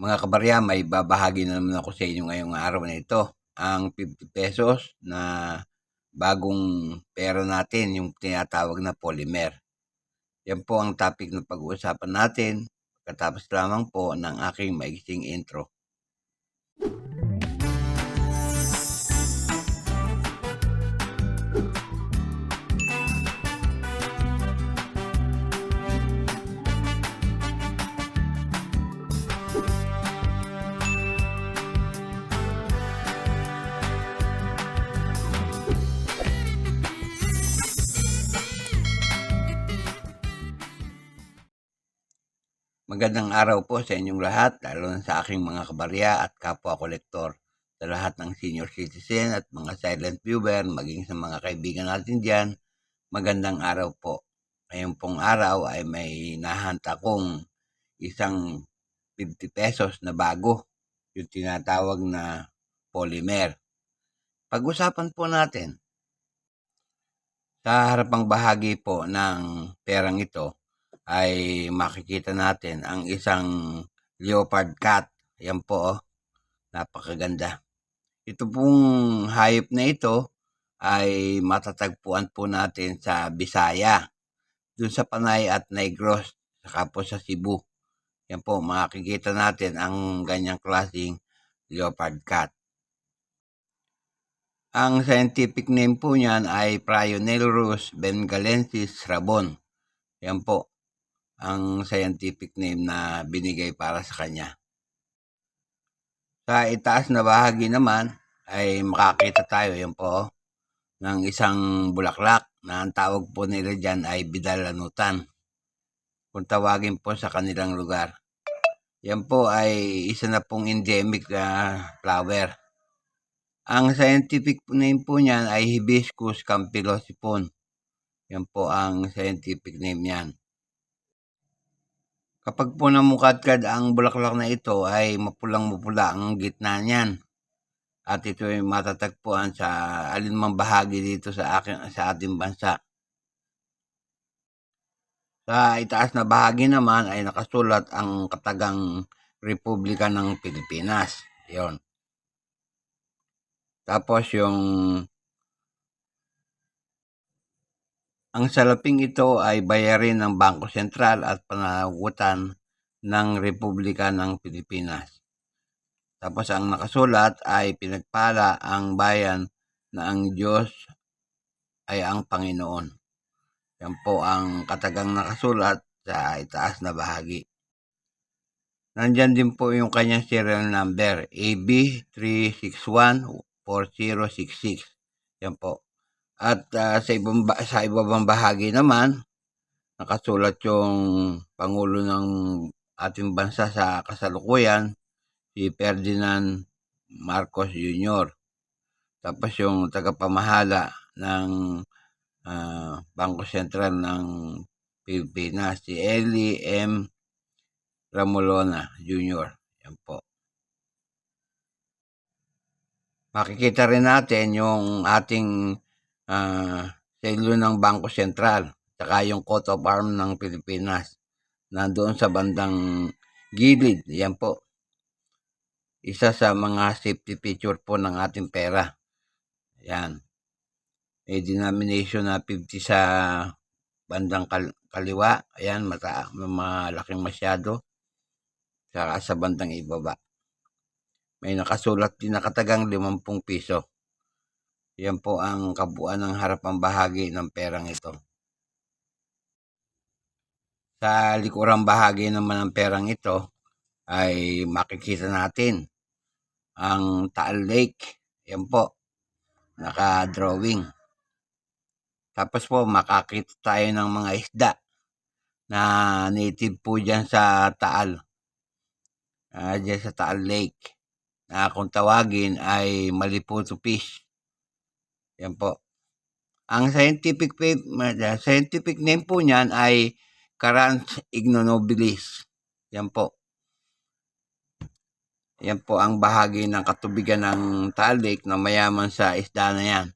Mga kabarya, may babahagi na naman ako sa inyo ngayong araw na ito. Ang 50 pesos na bagong pera natin, yung tinatawag na polymer. Yan po ang topic na pag-uusapan natin. Katapos lamang po ng aking maigsing intro. Magandang araw po sa inyong lahat, lalo na sa aking mga kabarya at kapwa kolektor. Sa lahat ng senior citizen at mga silent viewer, maging sa mga kaibigan natin dyan, magandang araw po. Ngayon pong araw ay may nahanta kong isang 50 pesos na bago, yung tinatawag na polymer. Pag-usapan po natin. Sa harapang bahagi po ng perang ito, ay makikita natin ang isang leopard cat. Yan po, oh. napakaganda. Ito pong hayop na ito ay matatagpuan po natin sa Bisaya, dun sa Panay at Negros, saka po sa Cebu. Yan po, makikita natin ang ganyang klaseng leopard cat. Ang scientific name po niyan ay Prionelurus bengalensis rabon. Yan po ang scientific name na binigay para sa kanya. Sa itaas na bahagi naman ay makakita tayo yan po ng isang bulaklak na ang tawag po nila dyan ay bidalanutan. Kung tawagin po sa kanilang lugar. Yan po ay isa na pong endemic na flower. Ang scientific name po niyan ay Hibiscus campylosipon. Yan po ang scientific name niyan. Kapag po namukadkad ang bulaklak na ito ay mapulang-mapula ang gitna niyan. At ito ay matatagpuan sa alinmang bahagi dito sa, akin, sa ating bansa. Sa itaas na bahagi naman ay nakasulat ang katagang Republika ng Pilipinas. Yon. Tapos yung ang salaping ito ay bayarin ng Bangko Sentral at pananagutan ng Republika ng Pilipinas. Tapos ang nakasulat ay pinagpala ang bayan na ang Diyos ay ang Panginoon. Yan po ang katagang nakasulat sa itaas na bahagi. Nandyan din po yung kanyang serial number, AB3614066. Yan po. At uh, sa ibang sa ibang bahagi naman nakasulat yung pangulo ng ating bansa sa kasalukuyan si Ferdinand Marcos Jr. Tapos yung tagapamahala ng uh, Bangko Sentral ng Pilipinas si Eli M. Ramolona Jr. Yan po. Makikita rin natin yung ating uh, selo ng Bangko Sentral, saka yung coat of arm ng Pilipinas. Nandoon sa bandang gilid, yan po. Isa sa mga safety feature po ng ating pera. Yan. May denomination na 50 sa bandang kal kaliwa. Ayan, mata malaking masyado. Saka sa bandang ibaba. May nakasulat din nakatagang 50 piso. Yan po ang kabuuan ng harapang bahagi ng perang ito. Sa likurang bahagi naman ng perang ito ay makikita natin ang Taal Lake. Yan po, naka-drawing. Tapos po makakita tayo ng mga isda na native po dyan sa Taal. Uh, dyan sa Taal Lake. Na kung tawagin ay Maliputo fish. Yan po. Ang scientific, scientific name po niyan ay Carans ignonobilis. Yan po. Yan po ang bahagi ng katubigan ng Taal Lake na mayaman sa isda na yan.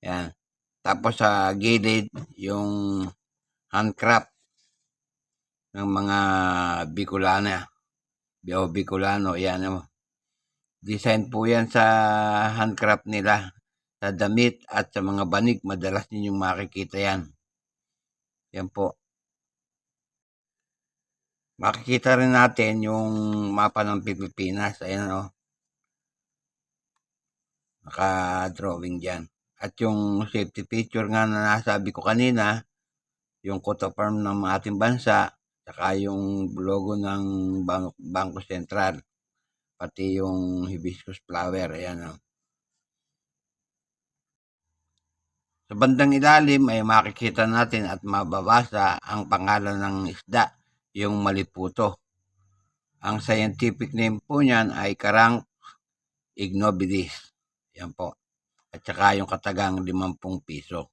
Yan. Tapos sa gilid, yung handcraft ng mga Bicolana. o Bicolano, yan o. Design po yan sa handcraft nila. Sa damit at sa mga banig, madalas ninyong makikita yan. Yan po. Makikita rin natin yung mapa ng Pilipinas. Ayan o. Naka-drawing dyan. At yung safety feature nga na nasabi ko kanina, yung coat of arm ng ating bansa, saka yung logo ng Bang- Bangko Sentral, pati yung hibiscus flower, ayan o. Sa bandang ilalim ay makikita natin at mababasa ang pangalan ng isda, yung maliputo. Ang scientific name po niyan ay Karang ignobilis. Yan po. At saka yung katagang 50 piso.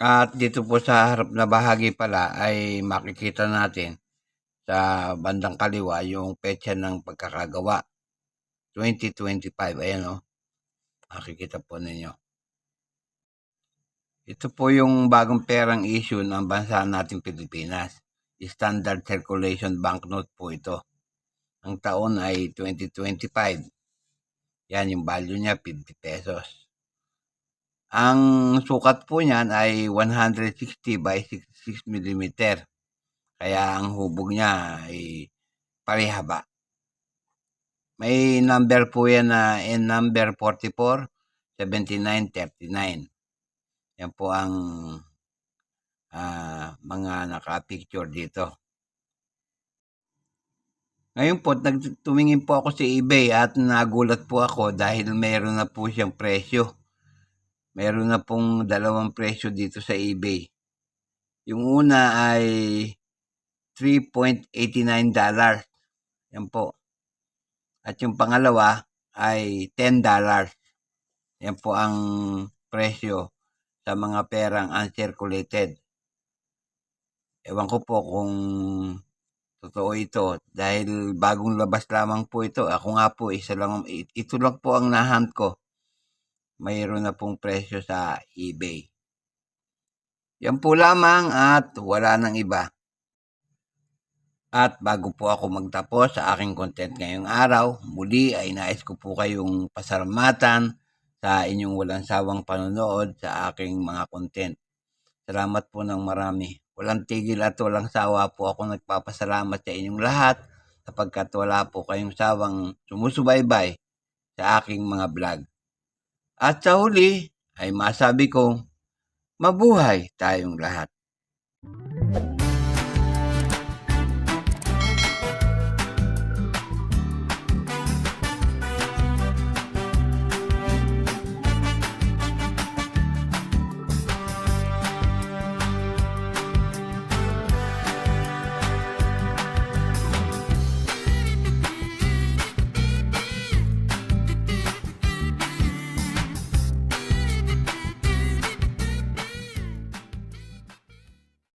At dito po sa harap na bahagi pala ay makikita natin sa bandang kaliwa yung petsa ng pagkakagawa. 2025. Ayan o. Makikita po ninyo. Ito po yung bagong perang issue ng bansa nating Pilipinas. Standard Circulation Banknote po ito. Ang taon ay 2025. Yan yung value niya, 50 pesos. Ang sukat po niyan ay 160 by 66 mm. Kaya ang hubog niya ay parehaba. May number po yan na in number 44, 79, 39. Yan po ang ah, mga naka-picture dito. Ngayon po, tumingin po ako sa eBay at nagulat po ako dahil meron na po siyang presyo. Meron na pong dalawang presyo dito sa eBay. Yung una ay 3.89 dollars. Yan po. At yung pangalawa ay 10 dollars. Yan po ang presyo sa mga perang uncirculated. Ewan ko po kung totoo ito dahil bagong labas lamang po ito. Ako nga po, isa lang, ito lang po ang nahunt ko. Mayroon na pong presyo sa eBay. Yan po lamang at wala nang iba. At bago po ako magtapos sa aking content ngayong araw, muli ay nais ko po kayong pasalamatan sa inyong walang sawang panonood sa aking mga content. Salamat po ng marami. Walang tigil at walang sawa po ako nagpapasalamat sa inyong lahat sapagkat wala po kayong sawang sumusubaybay sa aking mga vlog. At sa huli ay masabi kong mabuhay tayong lahat.